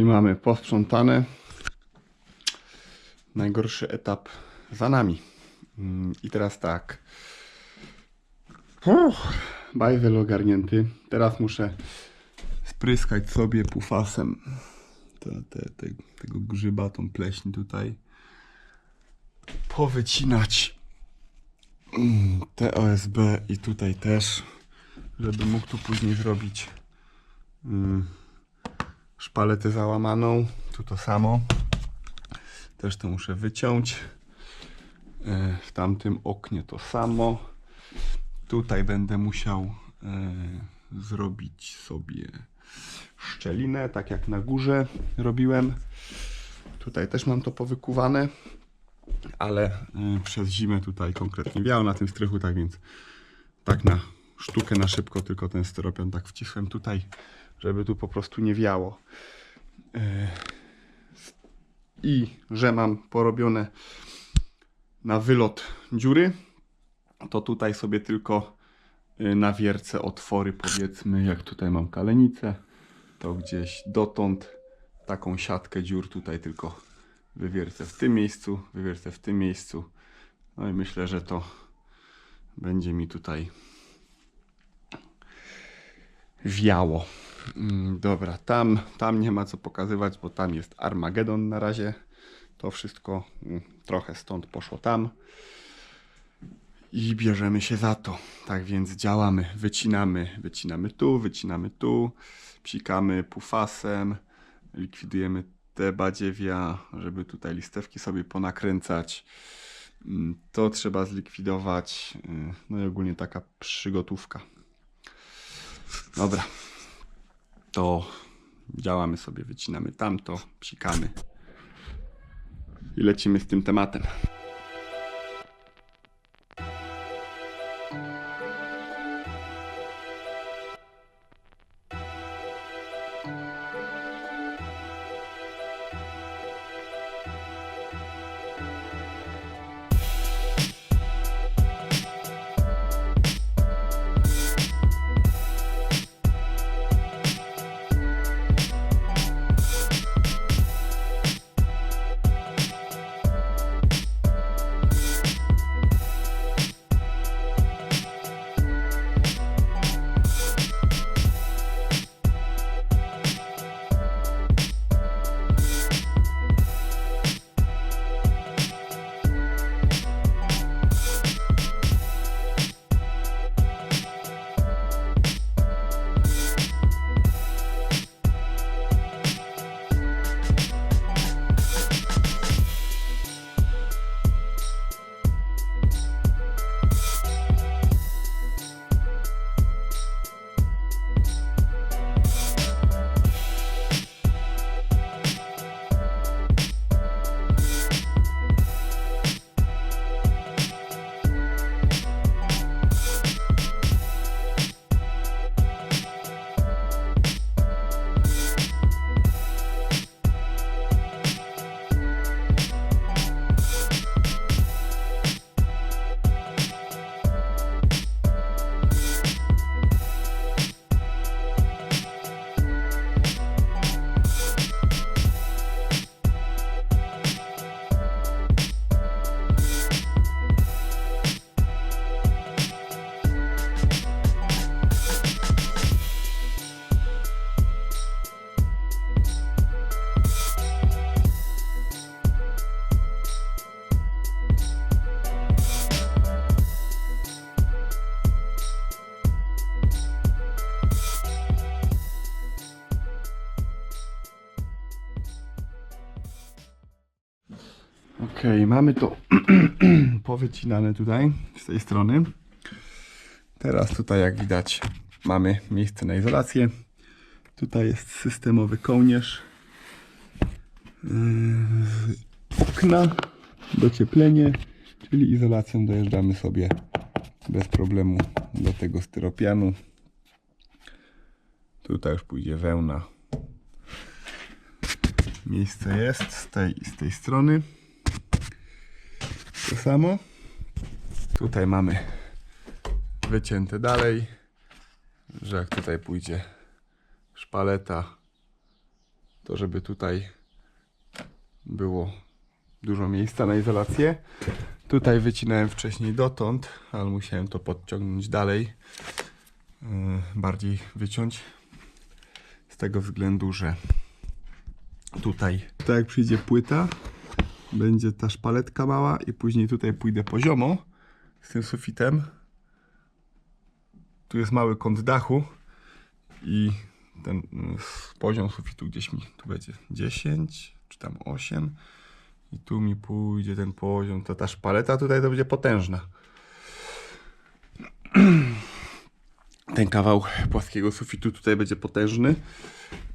I mamy posprzątane. Najgorszy etap za nami. Mm, I teraz tak. Uff, ogarnięty. Teraz muszę spryskać sobie pufasem te, te, te, tego grzyba, tą pleśń tutaj. Powycinać mm, te OSB i tutaj też, żeby mógł tu później zrobić mm, szpaletę załamaną. Tu to samo. Też to muszę wyciąć. E, W tamtym oknie to samo. Tutaj będę musiał e, zrobić sobie szczelinę, tak jak na górze robiłem. Tutaj też mam to powykuwane, ale e, przez zimę tutaj konkretnie wiało na tym strychu, tak więc tak na sztukę, na szybko tylko ten styropian tak wcisłem tutaj, żeby tu po prostu nie wiało. E, I że mam porobione na wylot dziury, to tutaj sobie tylko y, nawiercę otwory, powiedzmy, jak tutaj mam kalenicę, to gdzieś dotąd taką siatkę dziur tutaj tylko wywiercę w tym miejscu, wywiercę w tym miejscu. No i myślę, że to będzie mi tutaj wiało. Mm, Dobra, tam, tam nie ma co pokazywać, bo tam jest Armagedon na razie. To wszystko mm, trochę stąd poszło tam. I bierzemy się za to. Tak więc działamy, wycinamy, wycinamy tu, wycinamy tu, psikamy pufasem, likwidujemy te badziewia, żeby tutaj listewki sobie ponakręcać. Mm, To trzeba zlikwidować. y, No i ogólnie taka przygotówka. Dobra. To działamy sobie, wycinamy tamto, psikamy i lecimy z tym tematem. Okej, mamy to powycinane tutaj z tej strony. Teraz tutaj jak widać mamy miejsce na izolację. Tutaj jest systemowy kołnierz. Yy, Okna, docieplenie, czyli izolacją dojeżdżamy sobie bez problemu do tego styropianu. Tutaj już pójdzie wełna. Miejsce jest z tej z tej strony. To samo. Tutaj mamy wycięte dalej, że jak tutaj pójdzie szpaleta, to żeby tutaj było dużo miejsca na izolację. Tutaj wycinałem wcześniej dotąd, ale musiałem to podciągnąć dalej, yy, bardziej wyciąć. Z tego względu, że tutaj, tak jak przyjdzie płyta, będzie ta szpaletka mała i później tutaj pójdę poziomo z tym sufitem. Tu jest mały kąt dachu i ten mm, poziom sufitu gdzieś mi tu będzie 10 czy tam 8 i tu mi pójdzie ten poziom, to ta szpaleta tutaj to będzie potężna. Ten kawał płaskiego sufitu tutaj będzie potężny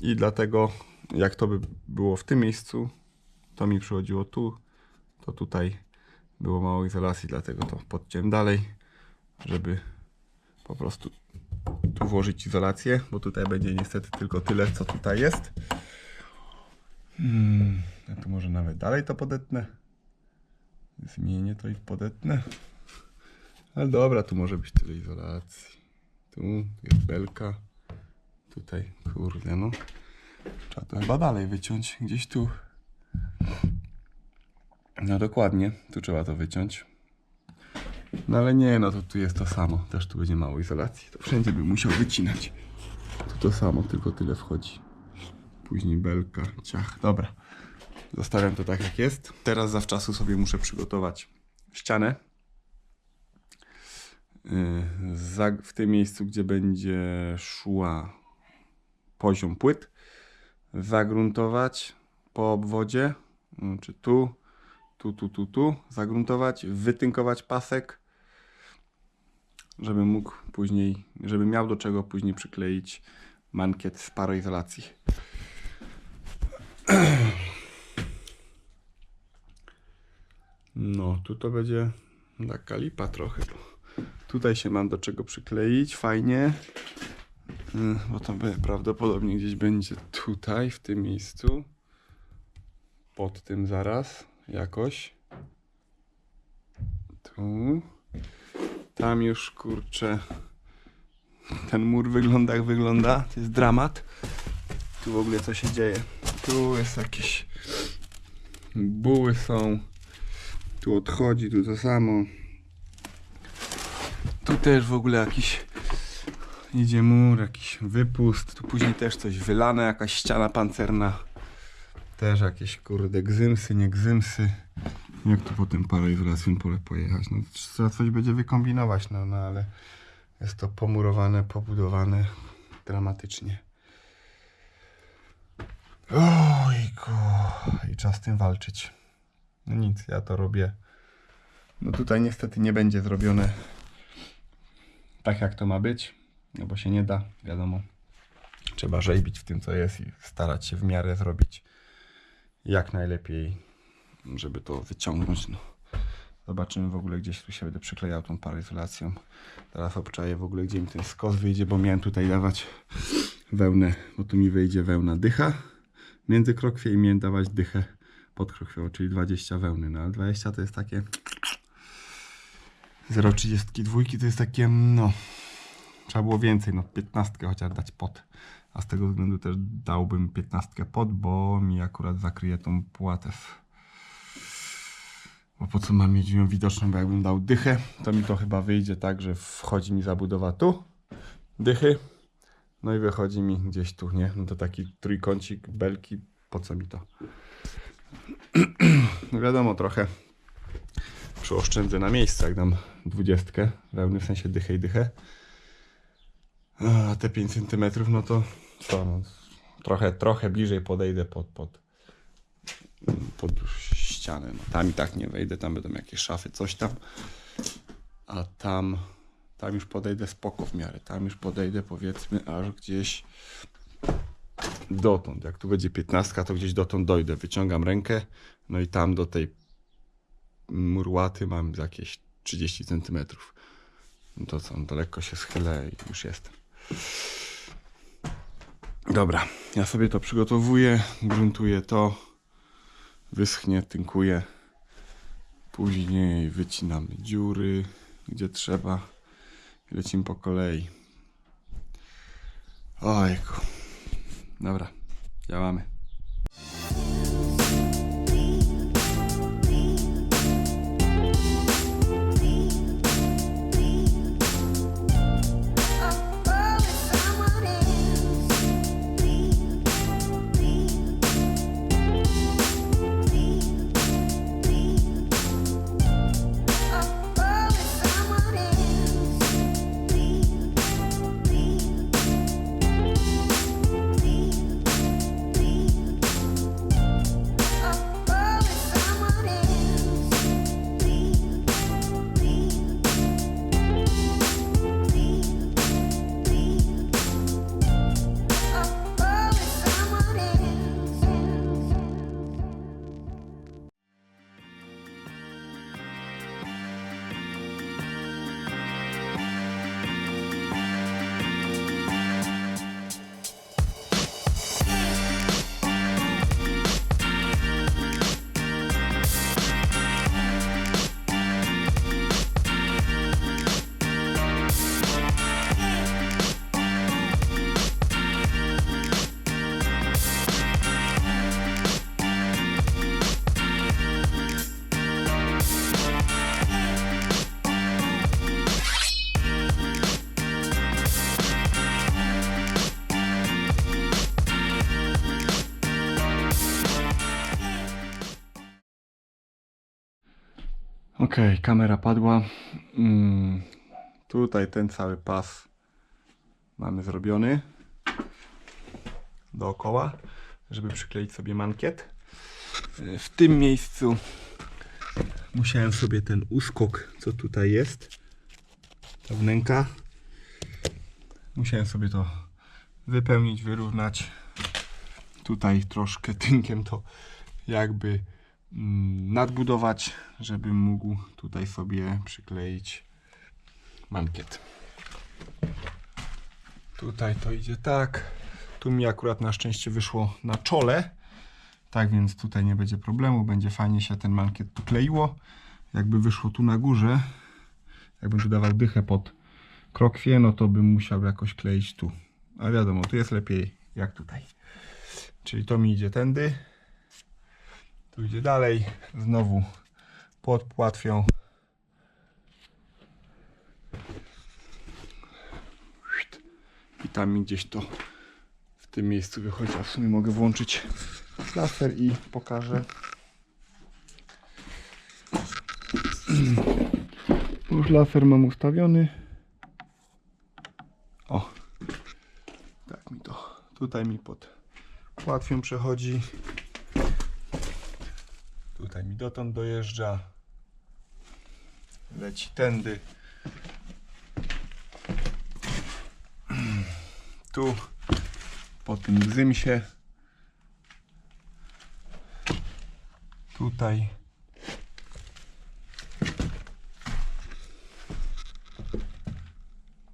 i dlatego jak to by było w tym miejscu, to mi przychodziło tu, to tutaj było mało izolacji, dlatego to podciąłem dalej, żeby po prostu tu włożyć izolację, bo tutaj będzie niestety tylko tyle, co tutaj jest. Hmm, ja tu może nawet dalej to podetnę. Zmienię to i podetnę. Ale dobra, tu może być tyle izolacji. Tu jest belka. Tutaj, kurde no. Trzeba to chyba dalej wyciąć. Gdzieś tu. No dokładnie, tu trzeba to wyciąć. No ale nie, no to tu jest to samo. Też tu będzie mało izolacji. To wszędzie bym musiał wycinać. Tu to samo, tylko tyle wchodzi. Później belka, ciach. Dobra. Zostawiam to tak jak jest. Teraz zawczasu sobie muszę przygotować ścianę. Yy, W tym miejscu, gdzie będzie szła poziom płyt, zagruntować po obwodzie, czy tu, tu, tu, tu, tu, zagruntować, wytynkować pasek, żeby mógł później, żeby miał do czego później przykleić mankiet z paroizolacji. No, tu to będzie taka lipa trochę. Tutaj się mam do czego przykleić, fajnie. Yy, Bo to prawdopodobnie gdzieś będzie tutaj, w tym miejscu. Pod tym zaraz, jakoś. Tu. Tam już kurczę. Ten mur wygląda jak wygląda. To jest dramat. Tu w ogóle co się dzieje? Tu jest jakieś. Buły są. Tu odchodzi, tu to samo. Tu też w ogóle jakiś. Idzie mur, jakiś wypust. Tu później też coś wylane, jakaś ściana pancerna. Też jakieś kurde gzymsy, nie gzymsy. Jak tu potem paroizolacją pole pojechać? No trzeba coś będzie wykombinować, no, no ale jest to pomurowane, pobudowane dramatycznie. Ojku, i czas z tym walczyć. No nic, ja to robię. No tutaj niestety nie będzie zrobione tak jak to ma być, no bo się nie da, wiadomo. Trzeba żejbić w tym co jest i starać się w miarę zrobić jak najlepiej, żeby to wyciągnąć. No. Zobaczymy w ogóle gdzieś tu się będę przyklejał tą paroizolacją. Teraz obczaję w ogóle gdzie mi ten skos wyjdzie, bo miałem tutaj dawać wełnę, bo tu mi wyjdzie wełna dycha między krokwie i miałem dawać dychę pod krokwią, czyli 20 wełny. No ale 20 to jest takie 0,32 to jest takie no trzeba było więcej, no 15 chociaż dać pod. A z tego względu też dałbym 15 pod, bo mi akurat zakryje tą płatew. Bo po co mam mieć ją widoczną, bo jakbym dał dychę, to mi to chyba wyjdzie tak, że wchodzi mi zabudowa tu, dychy, no i wychodzi mi gdzieś tu, nie? No to taki trójkącik, belki, po co mi to? No wiadomo, trochę przyoszczędzę na miejscu, jak dam dwudziestkę, w sensie dychę i dychę. A te 5 cm, no to no, trochę, trochę bliżej podejdę pod, pod, pod ścianę. No, tam i tak nie wejdę, tam będą jakieś szafy, coś tam. A tam, tam już podejdę spoko w miarę. Tam już podejdę powiedzmy aż gdzieś dotąd. Jak tu będzie 15, to gdzieś dotąd dojdę. Wyciągam rękę, no i tam do tej murłaty mam jakieś 30 cm. No to co, to lekko się schylę i już jestem. Dobra, ja sobie to przygotowuję, gruntuję to, wyschnie, tynkuję. Później wycinamy dziury, gdzie trzeba. Lecimy po kolei. Ojku. Dobra, działamy. Okej, kamera padła. Mm, tutaj ten cały pas mamy zrobiony dookoła, żeby przykleić sobie mankiet. Y, W tym miejscu musiałem sobie ten uskok, co tutaj jest, ta wnęka, musiałem sobie to wypełnić, wyrównać. Tutaj troszkę tynkiem to jakby nadbudować, żebym mógł tutaj sobie przykleić mankiet. Tutaj to idzie tak. Tu mi akurat na szczęście wyszło na czole. Tak więc tutaj nie będzie problemu. Będzie fajnie się ten mankiet tu kleiło. Jakby wyszło tu na górze, jakbym tu dawał dychę pod krokwie, no to bym musiał jakoś kleić tu. A wiadomo, tu jest lepiej jak tutaj. Czyli to mi idzie tędy. Tu idzie dalej. Znowu pod płatwią. I tam gdzieś to w tym miejscu wychodzi. A w sumie mogę włączyć laser i pokażę. Już laser mam ustawiony. O. Tak mi to. Tutaj mi pod płatwią przechodzi. Tutaj mi dotąd dojeżdża. Leci tędy. Tu po tym gzymsie. Tutaj.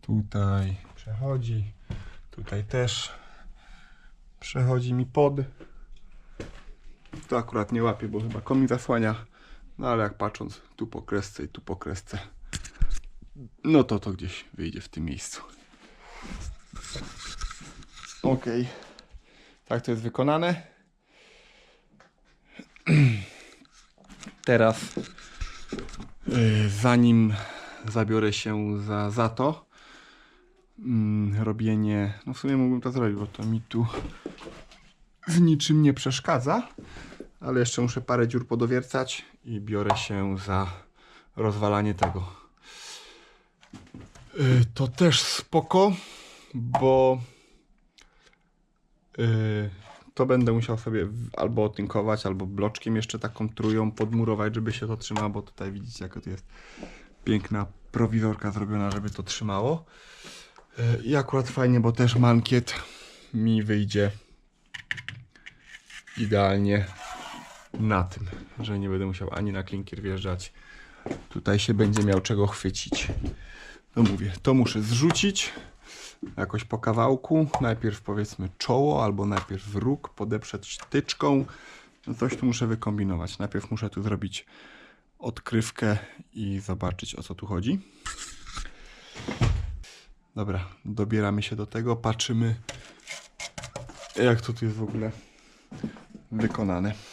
Tutaj przechodzi. Tutaj też przechodzi mi pod. To akurat nie łapię, bo chyba komi zasłania. No ale jak patrząc tu po kresce i tu po kresce, no to to gdzieś wyjdzie w tym miejscu. Ok. Tak to jest wykonane. Teraz yy, zanim zabiorę się za, za to mm, robienie, no w sumie mógłbym to zrobić, bo to mi tu w niczym nie przeszkadza, ale jeszcze muszę parę dziur podowiercać i biorę się za rozwalanie tego. Yy, To też spoko, bo yy, to będę musiał sobie albo otynkować, albo bloczkiem jeszcze taką trójką podmurować, żeby się to trzymało, bo tutaj widzicie jaka to jest piękna prowizorka zrobiona, żeby to trzymało. Yy, I akurat fajnie, bo też mankiet mi wyjdzie idealnie na tym, że nie będę musiał ani na klinkier wjeżdżać. Tutaj się będzie miał czego chwycić. No mówię, to muszę zrzucić jakoś po kawałku. Najpierw powiedzmy czoło, albo najpierw róg, podeprzeć tyczką. No coś tu muszę wykombinować. Najpierw muszę tu zrobić odkrywkę i zobaczyć o co tu chodzi. Dobra, dobieramy się do tego, patrzymy jak to tu jest w ogóle wykonane.